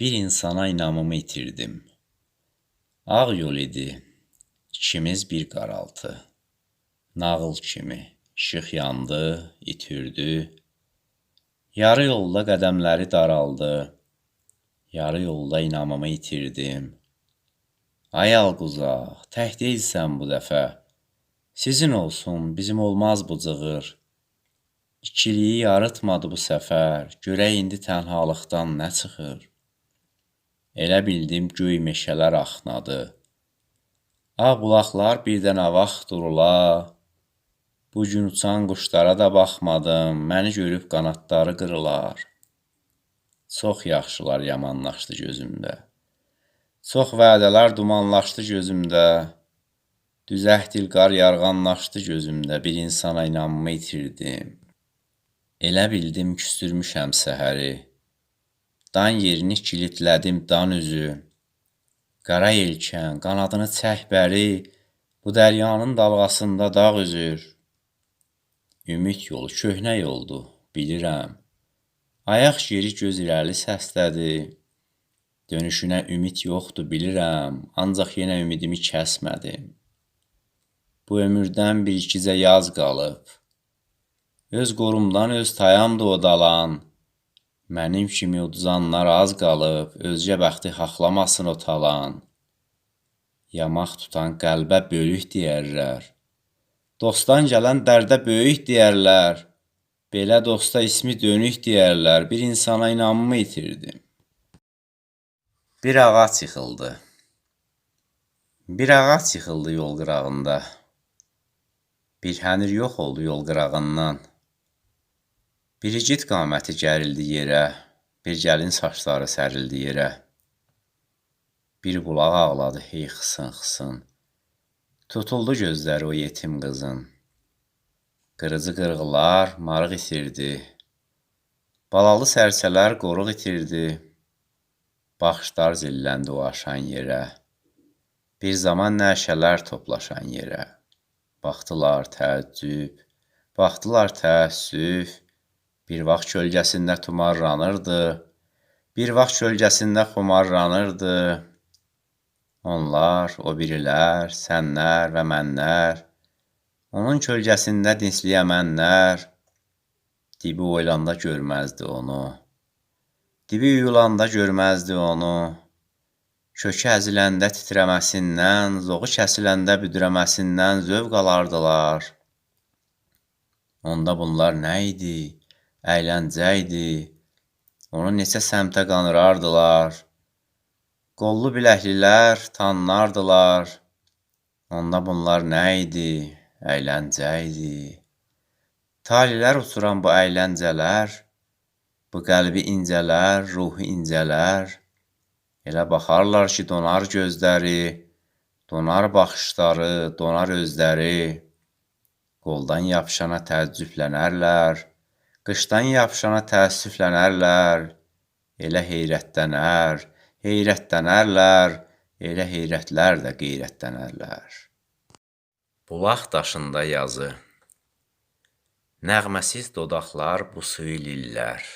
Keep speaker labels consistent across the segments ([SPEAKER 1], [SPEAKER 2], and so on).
[SPEAKER 1] Bir insana inamımı itirdim. Ağ yol idi, ikimiz bir qaraltı. Nağıl kimi, işıq yandı, itirdi. Yarı yolda qədəmləri daraldı. Yarı yolda inamımı itirdim. Ay Alquzaq, tək deyilsən bu dəfə. Sizin olsun, bizim olmaz bu cığır. İkiliyi yarıtmadı bu səfər. Görək indi tənhalıqdan nə çıxır. Elə bildim göy meşələr axnadı. Ağ bulaqlar birdən avaq durula. Bu gün uçan quşlara da baxmadım. Məni görüb qanadları qırılar. Çox yaxşılar yamanlaşdı gözümdə. Çox vədələr dumanlaşdı gözümdə. Düzək dil qar yarğanlaşdı gözümdə. Bir insana inamımı itirdim. Elə bildim küstürmüşəm səhəri. Dan yerini kilitlədim dan üzü. Qara yelkən qanadını çək bəri. Bu dəryanın dalğasında dağ üzür. Ümid yolu köhnə yoldur, bilirəm. Ayaq geri göz irəli səslədi. Dönüşünə ümid yoxdur, bilirəm, ancaq yenə ümidimi kəsmədim. Bu ömürdən bir ikicə yaz qalıb. Öz qorumdan öz tayamdır o dalan. Mənim kimi uduzanlar az qalıb, özgə bəxti haxlamasın o talan. Yamaq tutan qəlbə bölük deyərlər. Dostdan gələn dərdə böyük deyərlər. Belə dosta ismi dönük deyərlər. Bir insana inamımı itirdim. Bir ağac yıxıldı. Bir ağac yıxıldı yol qırağında. Bir hənir yox oldu yol qırağından. Bir igid qaməti gərildi yerə, bir gəlin saçları sərildi yerə. Bir bulaq ağladı hey xısın-xısın. Tutuldu gözləri o yetim qızın. Qırıcı qırğılar marıq itirdi. Balalı sərsələr qoruq itirdi. Baxışlar zilləndi o aşan yerə. Bir zaman nəşələr toplaşan yerə. Baxdılar təəccüb, baxdılar təəssüf. Bir vaxt kölgəsində tumarlanırdı. Bir vaxt kölgəsində xumarlanırdı. Onlar, o birilər, sənlər və mənlər, onun kölgəsində dinsləyəmənlər, dibi oylanda görməzdi onu. Dibi yuyulanda görməzdi onu. Kökü əziləndə titrəməsindən, zoğu kəsiləndə büdrəməsindən zövq alardılar. Onda bunlar nə idi? Əyləncə idi. Onu neçə səmtə qanırardılar. Qollu biləklilər tanınardılar. Onda bunlar nə idi? Əyləncə idi. Talilər uçuran bu əyləncələr, bu qəlbi incələr, ruhu incələr. Elə baxarlar ki, donar gözləri, donar baxışları, donar özləri. Qoldan yapışana təəccüblənərlər, qışdan yapışana təəssüflənərlər. Elə heyrətlənər, heyrətlənərlər, elə heyrətlər də qeyrətlənərlər. Bulaq daşında yazı. Nəğməsiz dodaqlar bu suyu lillər.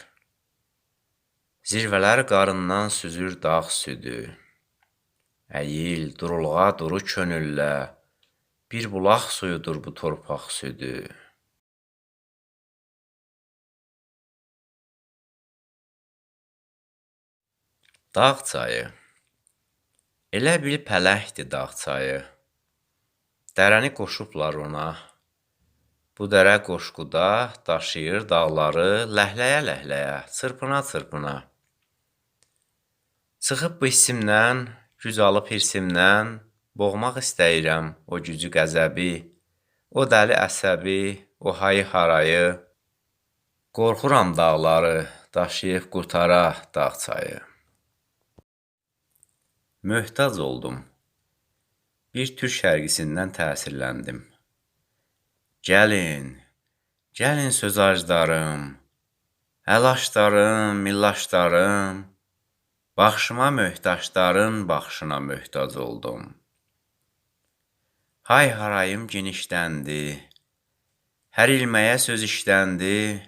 [SPEAKER 1] Zirvələr qarından süzür dağ südü. Əyil, durulğa duru könüllə. Bir bulaq suyudur bu torpaq südü. Dağ çayı. Elə bil pələkdir dağ çayı. Dərəni qoşublar ona. Bu dərə qoşquda daşıyır dağları ləhləyə-ləhləyə, çırpına-çırpına. Çıxıb bu hissimdən, güc alıb hirsimdən, boğmaq istəyirəm o gücü qəzəbi, o dəli əsəbi, o hayı-harayı. Qorxuram dağları daşıyıb qurtara dağ çayı. Möhtac oldum. Bir türk şərqisindən təsirləndim. Gəlin, gəlin söz acdarım, əlaşdarım, millaşdarım. Baxışıma möhtaçların baxışına möhtac oldum. Hay-harayım genişləndi. Hər ilməyə söz işləndi.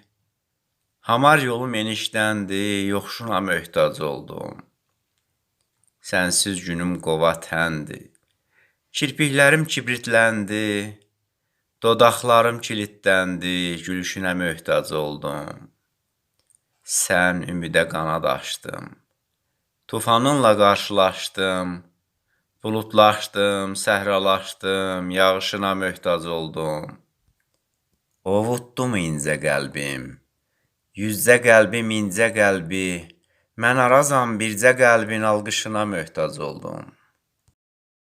[SPEAKER 1] Hamar yolum enişləndi, yoxşuna möhtac oldum. Sənsiz günüm qova təndir. Kirpiklərim kibritləndi, dodaqlarım kilitləndi, gülüşünə möhtac oldum. Sən ümidə qanad açdın. Tufanınla qarşılaşdım. Buludlaşdım, səhralaşdım, yağışına möhtac oldum. Ovutdum incə qəlbim. Yüzcə qəlbim incə qəlbi. Mən arazam bircə qəlbin alqışına möhtac oldum.